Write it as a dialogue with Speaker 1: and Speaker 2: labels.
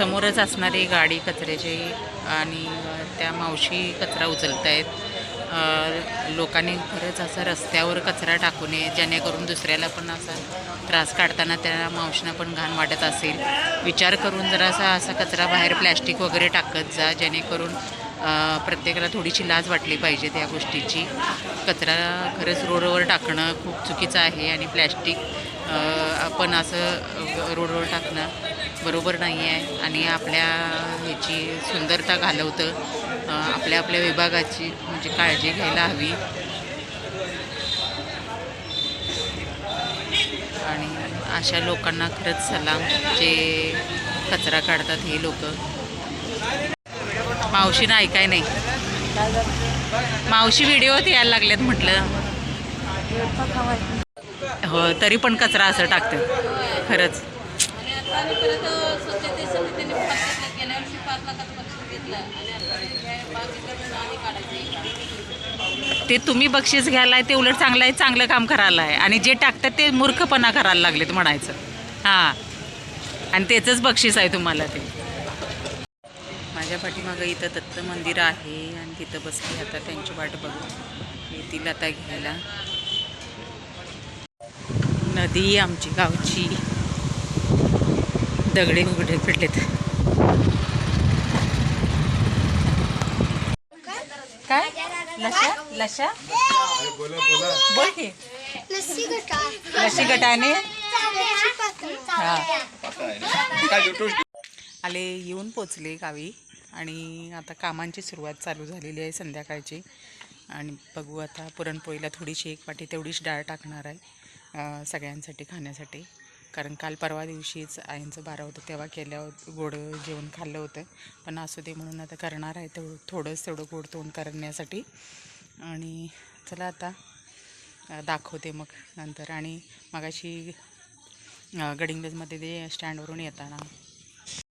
Speaker 1: समोरच असणारी गाडी कचऱ्याची आणि त्या मावशी कचरा उचलत आहेत. लोकांनी खरंच असं रस्त्यावर कचरा टाकू नये जेणेकरून दुसऱ्याला पण असा त्रास काढताना त्या मावशींना पण घाण वाटत असेल. विचार करून जरासा असा कचरा बाहेर प्लॅस्टिक वगैरे टाकत जा जेणेकरून प्रत्येकाला थोडीशी लाज वाटली पाहिजे त्या गोष्टीची. कचरा खरंच रोडवर टाकणं खूप चुकीचं आहे आणि प्लॅस्टिक आपण असं रोडवर टाकणं बरोबर नाही आहे. आणि आपल्या ह्याची सुंदरता घालवतं. आपल्या आपल्या विभागाची म्हणजे काळजी घ्यायला हवी. आणि अशा लोकांना खरंच सलाम. जे कचरा काढतात हे लोक. मावशीनं ऐकाय नाही. मावशी व्हिडिओत यायला लागल्यात म्हटलं. हो तरी पण कचरा असं टाकतं खरंच.
Speaker 2: आणि परत स्वच्छते समितीने बघितलं गेल्या वर्षी पाच लाखाचं बक्षीस घेतलं आणि आता हे बाकीचं आणि काढायचं
Speaker 1: ते तुम्ही बक्षीस घ्यायलाय ते उलट चांगलं आहे चांगलं काम करायला आहे आणि जे टाकतात ते मूर्खपणा करायला लागलेत म्हणायचं. हां. आणि त्याचंच बक्षीस आहे तुम्हाला ते. माझ्या पाठीमागं इथं दत्त मंदिर आहे आणि तिथं बसली आता त्यांची वाट बघू येतील आता घ्यायला. नदी आमची गावची. दगडे उघडे पडलेत काय? लशा? लशा? बोल की. लशी गटाने आले येऊन पोचले गावी आणि आता कामांची सुरुवात चालू झालेली आहे संध्याकाळची. आणि बघू आता पुरणपोळीला थोडीशी एक वाटी तेवढीच डाळ टाकणार आहे सगळ्यांसाठी खाण्यासाठी. कारण काल परवा दिवशीच आईंचं बारा होतं तेव्हा केल्या गोड जेवण खाल्लं होतं. पण असू दे म्हणून आता करणार आहे तेवढं थोडंच तेवढं गोड तोंड करण्यासाठी. आणि चला आता दाखवते मग नंतर. आणि मगाशी अं, गडिंग्लजमध्ये ते स्टँडवरून येताना